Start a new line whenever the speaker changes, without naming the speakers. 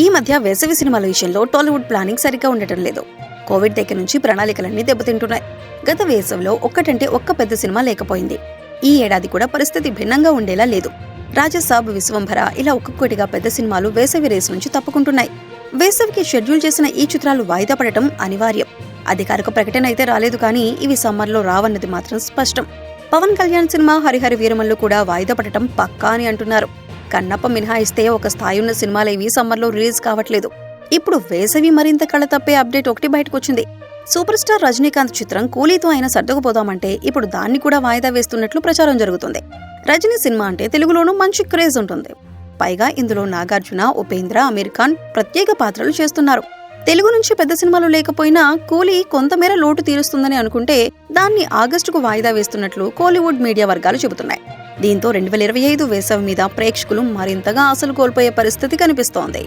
ఈ మధ్య వేసవి సినిమాల విషయంలో టాలీవుడ్ ప్లానింగ్ సరిగ్గా ఉండటం లేదు. కోవిడ్ దగ్గర నుంచి ప్రణాళికలన్నీ దెబ్బతింటున్నాయి. గత వేసవిలో ఒక్కటంటే ఒక్క పెద్ద సినిమా లేకపోయింది. ఈ ఏడాది కూడా పరిస్థితి భిన్నంగా ఉండేలా లేదు. రాజసాబ్ విశ్వంభర ఇలా ఒక్కొక్కటిగా పెద్ద సినిమాలు వేసవి రేసు నుంచి తప్పుకుంటున్నాయి. వేసవికి షెడ్యూల్ చేసిన ఈ చిత్రాలు వాయిదా పడటం అనివార్యం. అధికారిక ప్రకటన అయితే రాలేదు కానీ ఇవి సమ్మర్లో రావన్నది మాత్రం స్పష్టం. పవన్ కళ్యాణ్ సినిమా హరిహర వీరమల్లు కూడా వాయిదా పడటం పక్కా అని అంటున్నారు. కన్నప్ప మినహాయిస్తే ఒక స్థాయి ఉన్న సినిమాలేవి సమ్మర్లో రిలీజ్ కావట్లేదు. ఇప్పుడు వేసవి మరింత కళ్ళ తప్పే అప్డేట్ ఒకటి బయటకొచ్చింది. సూపర్ స్టార్ రజనీకాంత్ చిత్రం కూలీతో అయినా సర్దుకుపోదామంటే ఇప్పుడు దాన్ని కూడా వాయిదా వేస్తున్నట్లు ప్రచారం జరుగుతుంది. రజనీ సినిమా అంటే తెలుగులోనూ మంచి క్రేజ్ ఉంటుంది. పైగా ఇందులో నాగార్జున ఉపేంద్ర అమీర్ ఖాన్ ప్రత్యేక పాత్రలు చేస్తున్నారు. తెలుగు నుంచి పెద్ద సినిమాలు లేకపోయినా కూలీ కొంతమేర లోటు తీరుస్తుందని అనుకుంటే దాన్ని ఆగస్టుకు వాయిదా వేస్తున్నట్లు కోలీవుడ్ మీడియా వర్గాలు చెబుతున్నాయి. దీంతో రెండు వేల ఇరవై ఐదు వేసవి మీద ప్రేక్షకులు మరింతగా ఆశలు కోల్పోయే పరిస్థితి కనిపిస్తోంది.